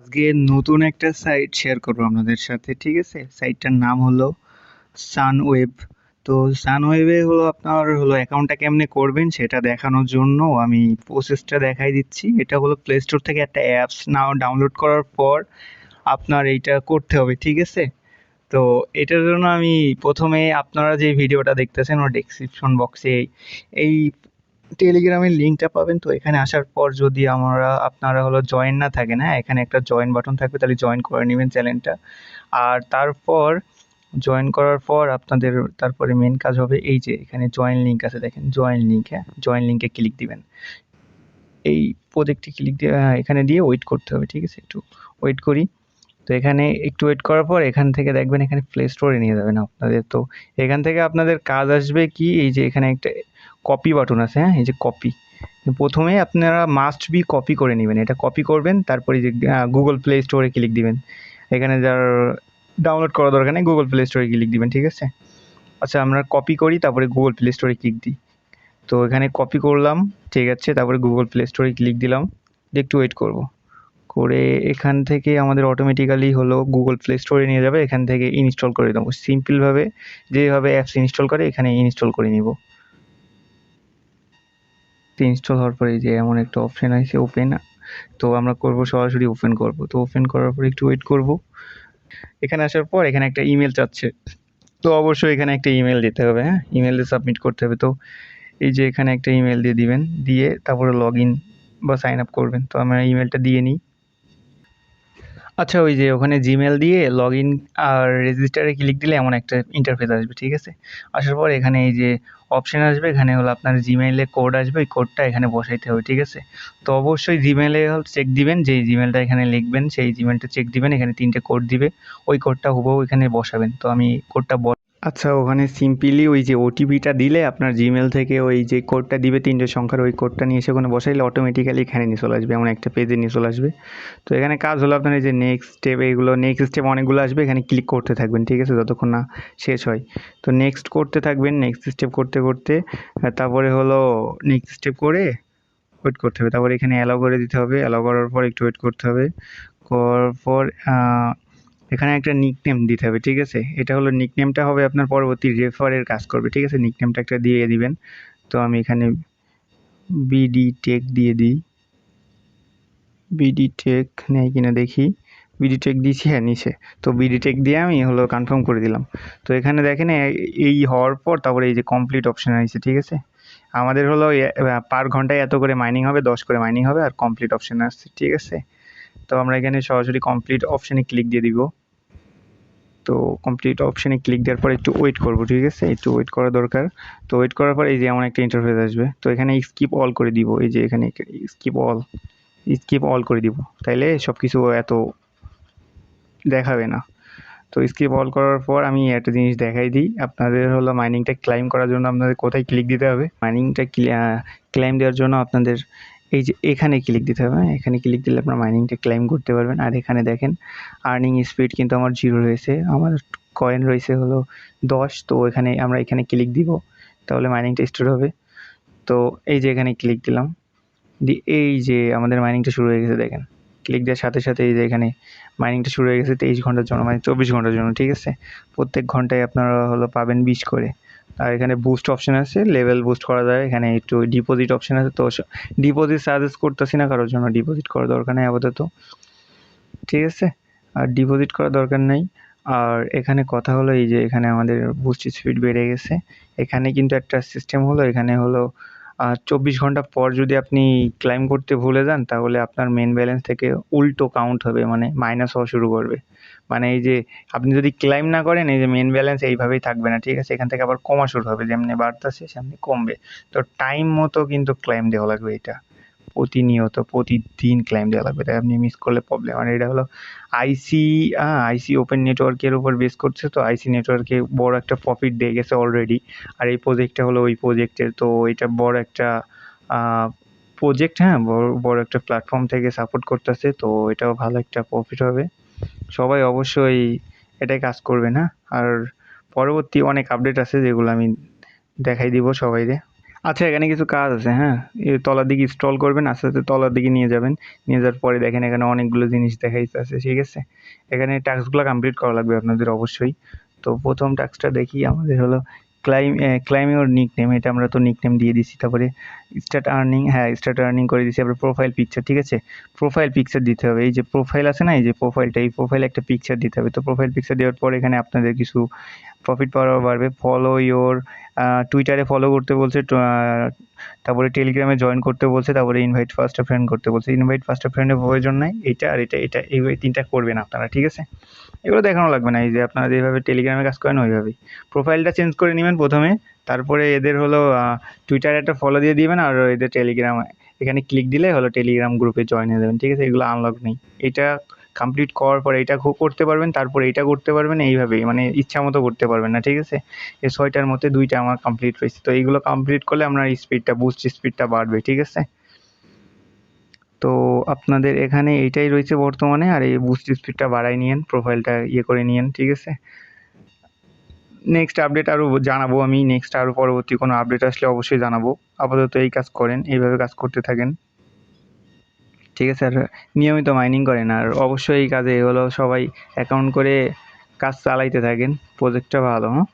আজকে নতুন একটা সাইট শেয়ার করব আপনাদের সাথে, ঠিক আছে? সাইটটার নাম হলো সানওয়েব তো সানওয়েবে হলো আপনার হলো অ্যাকাউন্টটা কেমনে করবেন সেটা দেখানোর জন্য আমি প্রসেসটা দেখাই দিচ্ছি। এটা হলো প্লে স্টোর থেকে একটা অ্যাপস নাও ডাউনলোড করার পর আপনার এইটা করতে হবে, ঠিক আছে? তো এটার জন্য আমি প্রথমে আপনারা যে ভিডিওটা দেখতেছেন ওর ডেসক্রিপশন বক্সে এই টেলিগ্রামের লিঙ্কটা পাবেন। তো এখানে আসার পর যদি আমরা আপনারা হলো জয়েন না থাকেন হ্যাঁ এখানে একটা জয়েন বাটন থাকবে তাহলে জয়েন করে নেবেন চ্যানেলটা আর তারপর জয়েন করার পর আপনাদের তারপরে মেন কাজ হবে এই যে এখানে জয়েন লিঙ্ক আছে দেখেন জয়েন লিঙ্ক হ্যাঁ জয়েন লিঙ্কে ক্লিক দিবেন। এই প্রজেক্টে ক্লিক দিয়ে হ্যাঁ, এখানে দিয়ে ওয়েট করতে হবে ঠিক আছে একটু ওয়েট করি। তো এখানে একটু ওয়েট করার পর এখান থেকে দেখবেন এখানে প্লে স্টোরে নিয়ে যাবেন আপনাদের। তো এখান থেকে আপনাদের কাজ আসবে কি? এই যে এখানে একটা কপি বাটন আছে হ্যাঁ? এই যে কপি প্রথমে আপনারা মাস্ট বি কপি করে নেবেন। এটা কপি করবেন, তারপরে যে গুগল প্লে স্টোরে ক্লিক দিবেন। এখানে যার ডাউনলোড করা দরকার নেই গুগল প্লে স্টোরে ক্লিক দিবেন, ঠিক আছে? আচ্ছা আমরা কপি করি, তারপরে গুগল প্লে স্টোরে ক্লিক দিই। তো এখানে কপি করলাম, ঠিক আছে? তারপরে গুগল প্লে স্টোরে ক্লিক দিলাম। একটু ওয়েট করব। করে এখান থেকে আমাদের অটোমেটিক্যালি হলো গুগল প্লে স্টোরে নিয়ে যাবে। এখান থেকে ইনস্টল করে দেবো। সিম্পলভাবে যেভাবে অ্যাপস ইনস্টল করে, এখানে ইনস্টল করে নিব। ইনস্টল হওয়ার পরে যে এমন একটা অপশান আছে ওপেন তো আমরা করব সরাসরি ওপেন করব। তো ওপেন করার পর একটু ওয়েট করব। এখানে আসার পর এখানে একটা ইমেল চাচ্ছে। তো অবশ্যই এখানে একটা ইমেল দিতে হবে হ্যাঁ? ইমেল দিয়ে সাবমিট করতে হবে। তো এই যে এখানে একটা ইমেল দিয়ে দিবেন, দিয়ে তারপরে লগ ইন বা সাইন আপ করবেন। তো আমরা ইমেলটা দিয়ে নিই। আচ্ছা ওই যে ওখানে জিমেল দিয়ে লগ ইন আর রেজিস্টারে ক্লিক দিলে এমন একটা ইন্টারফেস আসবে, ঠিক আছে? আসার পর এখানে এই যে অপশান আসবে, এখানে হলো আপনার জিমেইলে কোড আসবে, ওই কোডটা এখানে বসাইতে হবে, ঠিক আছে? তো অবশ্যই জিমেলে চেক দিবেন যে জিমেলটা এখানে লিখবেন, সেই জিমেলটা চেক দিবেন, এখানে তিনটে কোড দিবে, ওই কোডটা হুবহু এখানে বসাবেন। তো আমি কোডটা আচ্ছা ওখানে সিম্পলি ওই যে ওটিপিটা দিলে আপনার জিমেল থেকে ওই যে কোডটা দিবে, তিনটে সংখ্যার ওই কোডটা নিয়ে এসে ওখানে বসাইলে অটোমেটিক্যালি এখানে নিয়ে চলে আসবে, এমন একটা পেজে নিয়ে চলে আসবে। তো এখানে কাজ হলো আপনার এই যে নেক্সট স্টেপ এইগুলো নেক্সট স্টেপ অনেকগুলো আসবে, এখানে ক্লিক করতে থাকবেন, ঠিক আছে? যতক্ষণ না শেষ হয়। তো নেক্সট করতে থাকবেন নেক্সট স্টেপ করতে করতে তারপরে হলো নেক্সট স্টেপ করে ওয়েট করতে হবে। তারপরে এখানে অ্যালাউ করে দিতে হবে। অ্যালাউ করার পর একটু ওয়েট করতে হবে। করার পর এখানে একটা নিকনেম দিতে হবে, ঠিক আছে? এটা হলো নিকনেমটা হবে আপনার পরবর্তী রেফারের কাজ করবে, ঠিক আছে? নিকনেমটা একটা দিয়ে দিবেন। তো আমি এখানে বিডি টেক দিয়ে দিই। বিডি টেক নেই কিনা দেখি। বিডি টেক দিয়েছি হ্যাঁ নিচে। তো বিডি টেক দিয়ে আমি হলো কনফার্ম করে দিলাম। তো এখানে দেখেন এই হওয়ার পর তারপরে এই যে কমপ্লিট অপশান আছে ঠিক আছে? আমাদের হলো পার ঘন্টায় এত করে মাইনিং হবে, দশ করে মাইনিং হবে, আর কমপ্লিট অপশান আসছে, ঠিক আছে? তো আমরা এখানে সরাসরি কমপ্লিট অপশানে ক্লিক দিয়ে দিব। তো কমপ্লিট অপশানে ক্লিক দেওয়ার পর একটু ওয়েট করব, ঠিক আছে? একটু ওয়েট করা দরকার। তো ওয়েট করার পর এই যে এমন একটা ইন্টারফেস আসবে। তো এখানে স্কিপ অল করে দিব। এই যে এখানে স্কিপ অল স্কিপ অল করে দিব। তাইলে সব কিছু এত দেখাবে না। তো স্কিপ অল করার পর আমি একটা জিনিস দেখাই দিই। আপনাদের হলো মাইনিংটা ক্লাইম করার জন্য আপনাদের কোথায় ক্লিক দিতে হবে? মাইনিংটা ক্লাইম দেওয়ার জন্য আপনাদের এই যে এখানে ক্লিক দিতে হবে হ্যাঁ? এখানে ক্লিক দিলে আপনার মাইনিংটা ক্লাইম করতে পারবেন। আর এখানে দেখেন আর্নিং স্পিড কিন্তু আমার জিরো রয়েছে। আমার কয়েন রয়েছে হলো দশ, তো এখানে আমরা এখানে ক্লিক দিব, তাহলে মাইনিংটা স্টার্ট হবে। তো এই যে এখানে ক্লিক দিলাম। দি, এই যে আমাদের মাইনিংটা শুরু হয়ে গেছে, দেখেন। ক্লিক দেওয়ার সাথে সাথে এই যে এখানে মাইনিংটা শুরু হয়ে গেছে তেইশ ঘণ্টার জন্য মানে চব্বিশ ঘণ্টার জন্য, ঠিক আছে? প্রত্যেক ঘন্টায় আপনারা হলো পাবেন বিশ করে। আর এখানে বুস্ট অপশান আছে লেভেল বুস্ট করা যায়। এখানে একটু ডিপোজিট অপশান আছে, তো ডিপোজিট সাজেস্ট করতেছি না কারোর জন্য ডিপোজিট করার দরকার নেই আপাতত। ঠিক আছে? আর ডিপোজিট করার দরকার নেই। আর এখানে কথা হলো এই যে এখানে আমাদের বুস্ট স্পিড বেড়ে গেছে। এখানে কিন্তু একটা সিস্টেম হলো, এখানে হলো চব্বিশ ঘণ্টা পর যদি আপনি ক্লাইম করতে ভুলে যান, তাহলে আপনার মেন ব্যালেন্স থেকে উল্টো কাউন্ট হবে মানে মাইনাস হওয়া শুরু করবে। মানে এই যে আপনি যদি ক্লাইম না করেন, এই যে মেন ব্যালেন্স এইভাবেই থাকবে না, ঠিক আছে? এখান থেকে আবার কমা শুরু হবে, যেমনি বাড়তেছে, সেমনি কমবে। তো টাইম মতো কিন্তু ক্লাইম দেওয়া লাগবে এটা। প্রতিনিয়ত, প্রতিদিন ক্লাইম দেওয়া লাগবে। তাই আপনি মিস করলে প্রবলেম আর এটা হলো আইসি হ্যাঁ আইসি ওপেন নেটওয়ার্কের উপর বেস করছে তো আইসি নেটওয়ার্কে বড় একটা প্রফিট দিয়ে গেছে অলরেডি আর এই প্রজেক্টটা হলো ওই প্রজেক্টের তো এটা বড় একটা প্রজেক্ট হ্যাঁ বড় বড় একটা প্ল্যাটফর্ম থেকে সাপোর্ট করতেছে। তো এটাও ভালো একটা প্রফিট হবে। সবাই অবশ্যই এটাই কাজ করবে না আর পরবর্তী অনেক আপডেট আছে যেগুলো আমি দেখাই দিব সবাইকে। আচ্ছা এখানে কিছু কাজ আছে হ্যাঁ? এই তলার দিকে স্ক্রল করবেন, আস্তে আস্তে তলার দিকে নিয়ে যাবেন। নিয়ে যাওয়ার পরে দেখেন এখানে অনেকগুলো জিনিস দেখাইতে আছে, ঠিক আছে? এখানে টাস্কগুলো কমপ্লিট করা লাগবে আপনাদের অবশ্যই। তো প্রথম টাস্কটা দেখি, আমাদের হলো claim claim your nick name এটা আমরা তো নিক নেম দিয়ে দিছি, তারপরে স্টার্ট আর্নিং হ্যাঁ স্টার্ট আর্নিং করে দিছি, তারপরে প্রোফাইল পিকচার ঠিক আছে? প্রোফাইল পিকচার দিতে হবে, এই যে প্রোফাইল আছে না, এই যে প্রোফাইলটা এই প্রোফাইলে একটা পিকচার দিতে হবে। তো প্রোফাইল পিকচার দেওয়ার পর এখানে আপনাদের কিছু প্রফিট পাওয়ার বাড়বে। ফলো ইওর টুইটারে ফলো করতে বলছে তারপরে টেলিগ্রামে জয়েন করতে বলছে, তারপরে ইনভাইট ফার্স্ট ফ্রেন্ড করতে বলছে। ইনভাইট ফার্স্ট ফ্রেন্ডের প্রয়োজন নাই, এটা আর এটা এটা, এই তিনটা করবেন আপনারা, ঠিক আছে? এগুলো দেখানো লাগবে না, এই যে আপনারা যেভাবে টেলিগ্রামে কাজ করেন, ওইভাবেই। প্রোফাইলটা চেঞ্জ করে নেবেন প্রথমে, তারপরে এদের হলো টুইটারে একটা ফলো দিয়ে দিবেন, আর এদের টেলিগ্রাম এখানে ক্লিক দিলে হলো টেলিগ্রাম গ্রুপে জয়েন হয়ে যাবেন, ঠিক আছে? এগুলো আনলক নেই। এটা কমপ্লিট করার পর এটা করতে পারবেন, তারপর এইটা করতে পারবেন, এইভাবেই মানে ইচ্ছা মতো করতে পারবেন না, ঠিক আছে? এই ছয়টার মধ্যে দুইটা আমার কমপ্লিট হয়েছে। তো এইগুলো কমপ্লিট করলে আপনার স্পিডটা বুস্ট স্পিডটা বাড়বে, ঠিক আছে? তো আপনাদের এখানে এইটাই রয়েছে বর্তমানে, আর এই বুস্ট স্পিডটা বাড়াই নিয়েন প্রোফাইলটা ইয়ে করে নিয়েন, ঠিক আছে? নেক্সট আপডেট আরও জানাব আমি নেক্সট আরও পরবর্তী কোনো আপডেট আসলে অবশ্যই জানাব। আপাতত এই কাজ করেন, এইভাবে কাজ করতে থাকেন। ঠিক আছে, আর নিয়মিত মাইনিং করেন। আর অবশ্যই এই কাজে হলো সবাই অ্যাকাউন্ট করে কাজ চালাইতে থাকেন। প্রজেক্টটা ভালো হ্যাঁ?